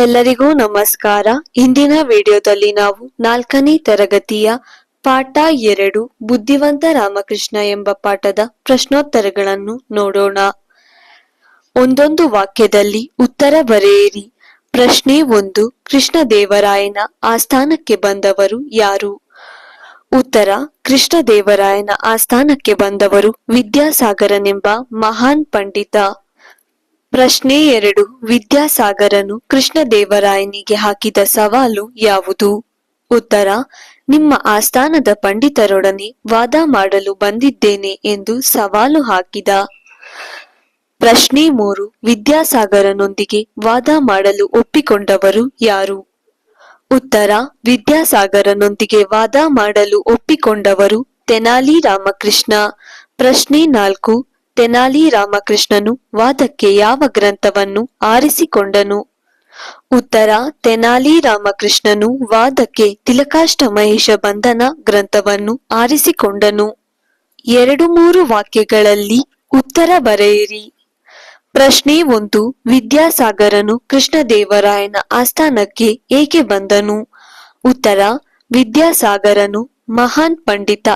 ಎಲ್ಲರಿಗೂ ನಮಸ್ಕಾರ. ಇಂದಿನ ವಿಡಿಯೋದಲ್ಲಿ ನಾವು ನಾಲ್ಕನೇ ತರಗತಿಯ ಪಾಠ ಎರಡು, ಬುದ್ಧಿವಂತ ರಾಮಕೃಷ್ಣ ಎಂಬ ಪಾಠದ ಪ್ರಶ್ನೋತ್ತರಗಳನ್ನು ನೋಡೋಣ. ಒಂದೊಂದು ವಾಕ್ಯದಲ್ಲಿ ಉತ್ತರ ಬರೆಯಿರಿ. ಪ್ರಶ್ನೆ ಒಂದು, ಕೃಷ್ಣದೇವರಾಯನ ಆಸ್ಥಾನಕ್ಕೆ ಬಂದವರು ಯಾರು? ಉತ್ತರ, ಕೃಷ್ಣದೇವರಾಯನ ಆಸ್ಥಾನಕ್ಕೆ ಬಂದವರು ವಿದ್ಯಾಸಾಗರನೆಂಬ ಮಹಾನ್ ಪಂಡಿತ. ಪ್ರಶ್ನೆ ಎರಡು. ವಿದ್ಯಾಸಾಗರನು ಕೃಷ್ಣದೇವರಾಯನಿಗೆ ಹಾಕಿದ ಸವಾಲು ಯಾವುದು? ಉತ್ತರ. ನಿಮ್ಮ ಆಸ್ಥಾನದ ಪಂಡಿತರೊಡನೆ ವಾದ ಮಾಡಲು ಬಂದಿದ್ದೇನೆ ಎಂದು ಸವಾಲು ಹಾಕಿದ. ಪ್ರಶ್ನೆ ಮೂರು. ವಿದ್ಯಾಸಾಗರನೊಂದಿಗೆ ವಾದ ಮಾಡಲು ಒಪ್ಪಿಕೊಂಡವರು ಯಾರು? ಉತ್ತರ. ವಿದ್ಯಾಸಾಗರನೊಂದಿಗೆ ವಾದ ಮಾಡಲು ಒಪ್ಪಿಕೊಂಡವರು ತೆನಾಲಿ ರಾಮಕೃಷ್ಣ. ಪ್ರಶ್ನೆ ನಾಲ್ಕು. ತೆನಾಲಿ ರಾಮಕೃಷ್ಣನು ವಾದಕ್ಕೆ ಯಾವ ಗ್ರಂಥವನ್ನು ಆರಿಸಿಕೊಂಡನು? ಉತ್ತರ, ತೆನಾಲಿ ರಾಮಕೃಷ್ಣನು ವಾದಕ್ಕೆ ತಿಲಕಾಷ್ಟ ಮಹೇಶ ಬಂಧನ ಗ್ರಂಥವನ್ನು ಆರಿಸಿಕೊಂಡನು. ಎರಡು ಮೂರು ವಾಕ್ಯಗಳಲ್ಲಿ ಉತ್ತರ ಬರೆಯಿರಿ. ಪ್ರಶ್ನೆ ಒಂದು, ವಿದ್ಯಾಸಾಗರನು ಕೃಷ್ಣದೇವರಾಯನ ಆಸ್ಥಾನಕ್ಕೆ ಏಕೆ ಬಂದನು? ಉತ್ತರ, ವಿದ್ಯಾಸಾಗರನು ಮಹಾನ್ ಪಂಡಿತ.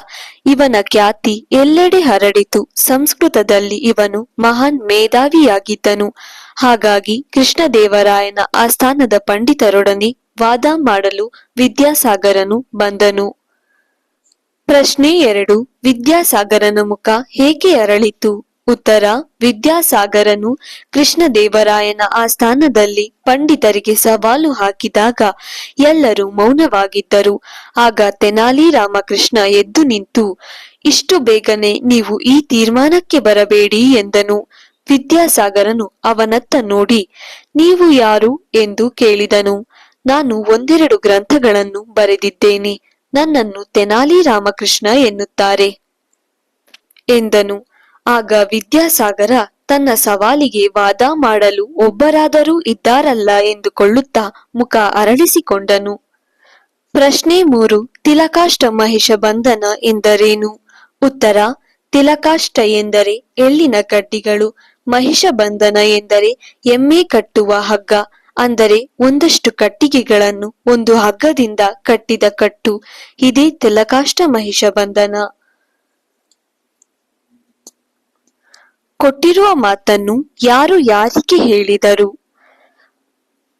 ಇವನ ಖ್ಯಾತಿ ಎಲ್ಲೆಡೆ ಹರಡಿತು. ಸಂಸ್ಕೃತದಲ್ಲಿ ಇವನು ಮಹಾನ್ ಮೇಧಾವಿಯಾಗಿದ್ದನು. ಹಾಗಾಗಿ ಕೃಷ್ಣದೇವರಾಯನ ಆಸ್ಥಾನದ ಪಂಡಿತರೊಡನೆ ವಾದ ಮಾಡಲು ವಿದ್ಯಾಸಾಗರನು ಬಂದನು. ಪ್ರಶ್ನೆ ಎರಡು. ವಿದ್ಯಾಸಾಗರನ ಮುಖ ಹೇಗೆ ಅರಳಿತು? ಉತ್ತರ, ವಿದ್ಯಾಸಾಗರನು ಕೃಷ್ಣದೇವರಾಯನ ಆಸ್ಥಾನದಲ್ಲಿ ಪಂಡಿತರಿಗೆ ಸವಾಲು ಹಾಕಿದಾಗ ಎಲ್ಲರೂ ಮೌನವಾಗಿದ್ದರು. ಆಗ ತೆನಾಲಿ ರಾಮಕೃಷ್ಣ ಎದ್ದು ನಿಂತು, ಇಷ್ಟು ಬೇಗನೆ ನೀವು ಈ ತೀರ್ಮಾನಕ್ಕೆ ಬರಬೇಡಿ ಎಂದನು. ವಿದ್ಯಾಸಾಗರನು ಅವನತ್ತ ನೋಡಿ, ನೀವು ಯಾರು ಎಂದು ಕೇಳಿದನು. ನಾನು ಒಂದೆರಡು ಗ್ರಂಥಗಳನ್ನು ಬರೆದಿದ್ದೇನೆ, ನನ್ನನ್ನು ತೆನಾಲಿ ರಾಮಕೃಷ್ಣ ಎನ್ನುತ್ತಾರೆ ಎಂದನು. ಆಗ ವಿದ್ಯಾಸಾಗರ ತನ್ನ ಸವಾಲಿಗೆ ವಾದ ಮಾಡಲು ಒಬ್ಬರಾದರೂ ಇದ್ದಾರಲ್ಲ ಎಂದುಕೊಳ್ಳುತ್ತಾ ಮುಖ ಅರಳಿಸಿಕೊಂಡನು. ಪ್ರಶ್ನೆ ಮೂರು, ತಿಲಕಾಷ್ಟ ಮಹಿಷ ಬಂಧನ ಎಂದರೇನು? ಉತ್ತರ, ತಿಲಕಾಷ್ಟ ಎಂದರೆ ಎಳ್ಳಿನ ಕಡ್ಡಿಗಳು ಮಹಿಷ ಬಂಧನ ಎಂದರೆ ಎಮ್ಮೆ ಕಟ್ಟುವ ಹಗ್ಗ, ಅಂದರೆ ಒಂದಷ್ಟು ಕಟ್ಟಿಗೆಗಳನ್ನು ಒಂದು ಹಗ್ಗದಿಂದ ಕಟ್ಟಿದ ಕಟ್ಟು, ಇದೇ ತಿಲಕಾಷ್ಟ ಮಹಿಷ ಬಂಧನ. ಕೊಟ್ಟಿರುವ ಮಾತನ್ನು ಯಾರು ಯಾರಿಗೆ ಹೇಳಿದರು?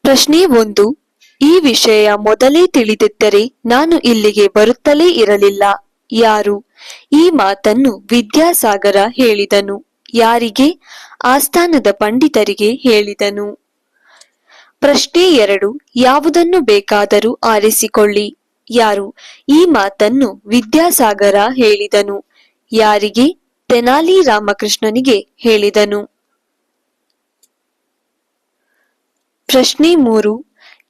ಪ್ರಶ್ನೆ ಒಂದು, ಈ ವಿಷಯ ಮೊದಲೇ ತಿಳಿದಿದ್ದರೆ ನಾನು ಇಲ್ಲಿಗೆ ಬರುತ್ತಲೇ ಇರಲಿಲ್ಲ. ಯಾರು? ಈ ಮಾತನ್ನು ವಿದ್ಯಾಸಾಗರ ಹೇಳಿದನು. ಯಾರಿಗೆ? ಆಸ್ಥಾನದ ಪಂಡಿತರಿಗೆ ಹೇಳಿದನು. ಪ್ರಶ್ನೆ ಎರಡು, ಯಾವುದನ್ನು ಬೇಕಾದರೂ ಆರಿಸಿಕೊಳ್ಳಿ. ಯಾರು? ಈ ಮಾತನ್ನು ವಿದ್ಯಾಸಾಗರ ಹೇಳಿದನು. ಯಾರಿಗೆ? ತೆನಾಲಿ ರಾಮಕೃಷ್ಣನಿಗೆ ಹೇಳಿದನು. ಪ್ರಶ್ನೆ ಮೂರು.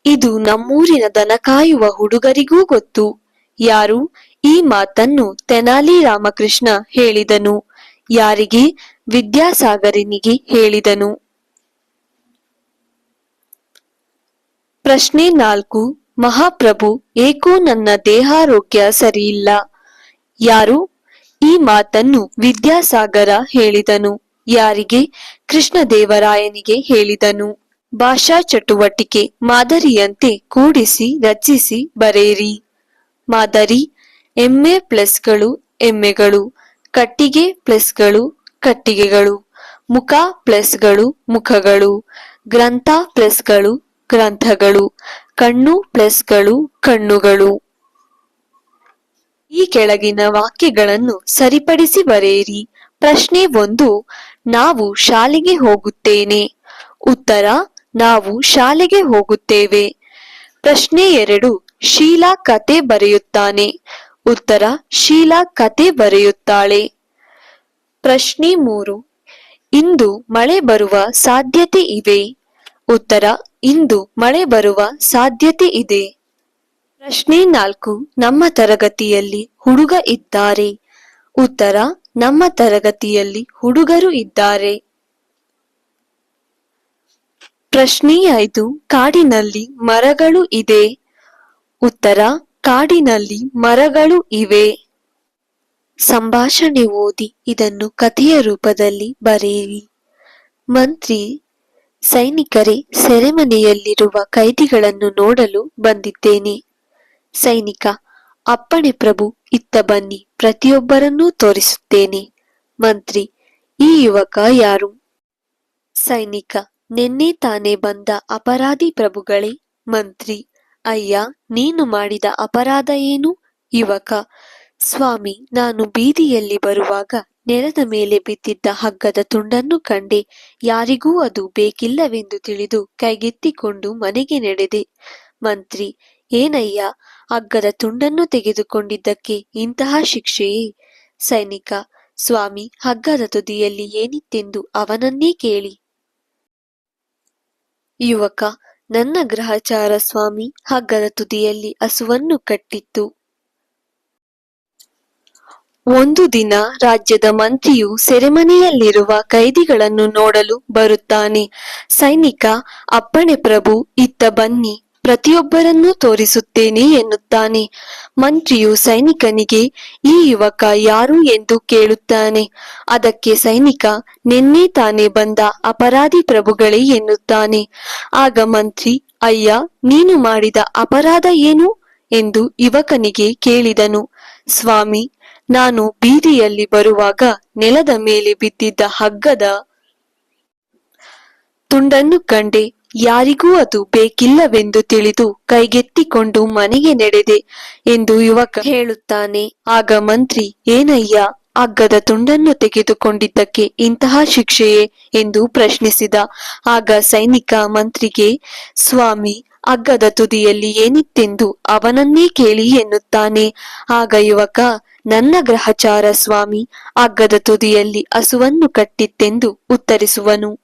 ಇದು ನಮ್ಮೂರಿನ ದನ ಕಾಯುವ ಹುಡುಗರಿಗೂ ಗೊತ್ತು. ಯಾರು? ಈ ಮಾತನ್ನು ತೆನಾಲಿ ರಾಮಕೃಷ್ಣ ಹೇಳಿದನು. ಯಾರಿಗೆ? ವಿದ್ಯಾಸಾಗರನಿಗೆ ಹೇಳಿದನು. ಪ್ರಶ್ನೆ ನಾಲ್ಕು. ಮಹಾಪ್ರಭು, ಏಕೋ ನನ್ನ ದೇಹಾರೋಗ್ಯ ಸರಿಯಿಲ್ಲ. ಯಾರು? ಈ ಮಾತನ್ನು ವಿದ್ಯಾಸಾಗರ ಹೇಳಿದನು. ಯಾರಿಗೆ? ಕೃಷ್ಣದೇವರಾಯನಿಗೆ ಹೇಳಿದನು. ಭಾಷಾ ಚಟುವಟಿಕೆ ಮಾದರಿಯಂತೆ ಕೂಡಿಸಿ ರಚಿಸಿ ಬರೆಯಿರಿ. ಮಾದರಿ ಎಮ್ಮೆ ಪ್ಲಸ್ಗಳು ಎಮ್ಮೆಗಳು ಕಟ್ಟಿಗೆ ಪ್ಲಸ್ಗಳು, ಕಟ್ಟಿಗೆಗಳು, ಮುಖ ಪ್ಲಸ್ಗಳು, ಮುಖಗಳು, ಗ್ರಂಥ ಪ್ಲಸ್ಗಳು, ಗ್ರಂಥಗಳು, ಕಣ್ಣು ಪ್ಲಸ್ಗಳು, ಕಣ್ಣುಗಳು. ಈ ಕೆಳಗಿನ ವಾಕ್ಯಗಳನ್ನು ಸರಿಪಡಿಸಿ ಬರೆಯಿರಿ. ಪ್ರಶ್ನೆ ಒಂದು, ನಾವು ಶಾಲೆಗೆ ಹೋಗುತ್ತೇನೆ. ಉತ್ತರ, ನಾವು ಶಾಲೆಗೆ ಹೋಗುತ್ತೇವೆ. ಪ್ರಶ್ನೆ ಎರಡು, ಶೀಲಾ ಕತೆ ಬರೆಯುತ್ತಾನೆ. ಉತ್ತರ, ಶೀಲಾ ಕತೆ ಬರೆಯುತ್ತಾಳೆ. ಪ್ರಶ್ನೆ ಮೂರು, ಇಂದು ಮಳೆ ಬರುವ ಸಾಧ್ಯತೆ ಇವೆ ಉತ್ತರ, ಇಂದು ಮಳೆ ಬರುವ ಸಾಧ್ಯತೆ ಇದೆ. ಪ್ರಶ್ನೆ ನಾಲ್ಕು, ನಮ್ಮ ತರಗತಿಯಲ್ಲಿ ಹುಡುಗ ಇದ್ದಾರೆ. ಉತ್ತರ, ನಮ್ಮ ತರಗತಿಯಲ್ಲಿ ಹುಡುಗರು ಇದ್ದಾರೆ. ಪ್ರಶ್ನೆ ಐದು, ಕಾಡಿನಲ್ಲಿ ಮರಗಳು ಇದೆ. ಉತ್ತರ, ಕಾಡಿನಲ್ಲಿ ಮರಗಳು ಇವೆ. ಸಂಭಾಷಣೆ ಓದಿ, ಇದನ್ನು ಕಥೆಯ ರೂಪದಲ್ಲಿ ಬರೆಯಿರಿ. ಮಂತ್ರಿ, ಸೈನಿಕರೇ, ಸೆರೆಮನೆಯಲ್ಲಿರುವ ಕೈದಿಗಳನ್ನು ನೋಡಲು ಬಂದಿದ್ದೇನೆ. ಸೈನಿಕ, ಅಪ್ಪಣೆ ಪ್ರಭು, ಇತ್ತ ಬನ್ನಿ, ಪ್ರತಿಯೊಬ್ಬರನ್ನೂ ತೋರಿಸುತ್ತೇನೆ. ಮಂತ್ರಿ, ಈ ಯುವಕ ಯಾರು? ಸೈನಿಕ, ನಿನ್ನೆ ತಾನೇ ಬಂದ ಅಪರಾಧಿ ಪ್ರಭುಗಳೇ. ಮಂತ್ರಿ, ಅಯ್ಯ, ನೀನು ಮಾಡಿದ ಅಪರಾಧ ಏನು? ಯುವಕ, ಸ್ವಾಮಿ, ನಾನು ಬೀದಿಯಲ್ಲಿ ಬರುವಾಗ ನೆಲದ ಮೇಲೆ ಬಿದ್ದಿದ್ದ ಹಗ್ಗದ ತುಂಡನ್ನು ಕಂಡೆ. ಯಾರಿಗೂ ಅದು ಬೇಕಿಲ್ಲವೆಂದು ತಿಳಿದು ಕೈಗೆತ್ತಿಕೊಂಡು ಮನೆಗೆ ನಡೆದೆ. ಮಂತ್ರಿ ಏನಯ್ಯ? ಹಗ್ಗದ ತುಂಡನ್ನು ತೆಗೆದುಕೊಂಡಿದ್ದಕ್ಕೆ ಇಂತಹ ಶಿಕ್ಷೆಯೇ? ಸೈನಿಕ, ಸ್ವಾಮಿ, ಹಗ್ಗದ ತುದಿಯಲ್ಲಿ ಏನಿತ್ತೆಂದು ಅವನನ್ನೇ ಕೇಳಿ. ಯುವಕ, ನನ್ನ ಗ್ರಹಚಾರ ಸ್ವಾಮಿ, ಹಗ್ಗದ ತುದಿಯಲ್ಲಿ ಹಸುವನ್ನು ಕಟ್ಟಿತ್ತು. ಒಂದು ದಿನ ರಾಜ್ಯದ ಮಂತ್ರಿಯು ಸೆರೆಮನೆಯಲ್ಲಿರುವ ಕೈದಿಗಳನ್ನು ನೋಡಲು ಬರುತ್ತಾನೆ. ಸೈನಿಕ, ಅಪ್ಪಣೆ ಪ್ರಭು, ಇತ್ತ ಬನ್ನಿ. ಪ್ರತಿಯೊಬ್ಬರನ್ನೂ ತೋರಿಸುತ್ತೇನೆ ಎನ್ನುತ್ತಾನೆ. ಮಂತ್ರಿಯು ಸೈನಿಕನಿಗೆ, ಈ ಯುವಕ ಯಾರು ಎಂದು ಕೇಳುತ್ತಾನೆ. ಅದಕ್ಕೆ ಸೈನಿಕ, ನಿನ್ನೆ ತಾನೇ ಬಂದ ಅಪರಾಧಿ ಪ್ರಭುಗಳೇ ಎನ್ನುತ್ತಾನೆ. ಆಗ ಮಂತ್ರಿ, ಅಯ್ಯ, ನೀನು ಮಾಡಿದ ಅಪರಾಧ ಏನು? ಎಂದು ಯುವಕನಿಗೆ ಕೇಳಿದನು. ಸ್ವಾಮಿ, ನಾನು ಬೀದಿಯಲ್ಲಿ ಬರುವಾಗ ನೆಲದ ಮೇಲೆ ಬಿದ್ದಿದ್ದ ಹಗ್ಗದ ತುಂಡನ್ನು ಕಂಡೆ. ಯಾರಿಗೂ ಅದು ಬೇಕಿಲ್ಲವೆಂದು ತಿಳಿದು ಕೈಗೆತ್ತಿಕೊಂಡು ಮನೆಗೆ ನಡೆದೆ ಎಂದು ಯುವಕ ಹೇಳುತ್ತಾನೆ. ಆಗ ಮಂತ್ರಿ, ಏನಯ್ಯ, ಅಗ್ಗದ ತುಂಡನ್ನು ತೆಗೆದುಕೊಂಡಿದ್ದಕ್ಕೆ ಇಂತಹ ಶಿಕ್ಷೆಯೇ? ಎಂದು ಪ್ರಶ್ನಿಸಿದ. ಆಗ ಸೈನಿಕ ಮಂತ್ರಿಗೆ, ಸ್ವಾಮಿ, ಅಗ್ಗದ ತುದಿಯಲ್ಲಿ ಏನಿತ್ತೆಂದು ಅವನನ್ನೇ ಕೇಳಿ ಎನ್ನುತ್ತಾನೆ. ಆಗ ಯುವಕ, ನನ್ನ ಗ್ರಹಚಾರ ಸ್ವಾಮಿ, ಅಗ್ಗದ ತುದಿಯಲ್ಲಿ ಹಸುವನ್ನು ಕಟ್ಟಿತ್ತೆಂದು ಉತ್ತರಿಸುವನು.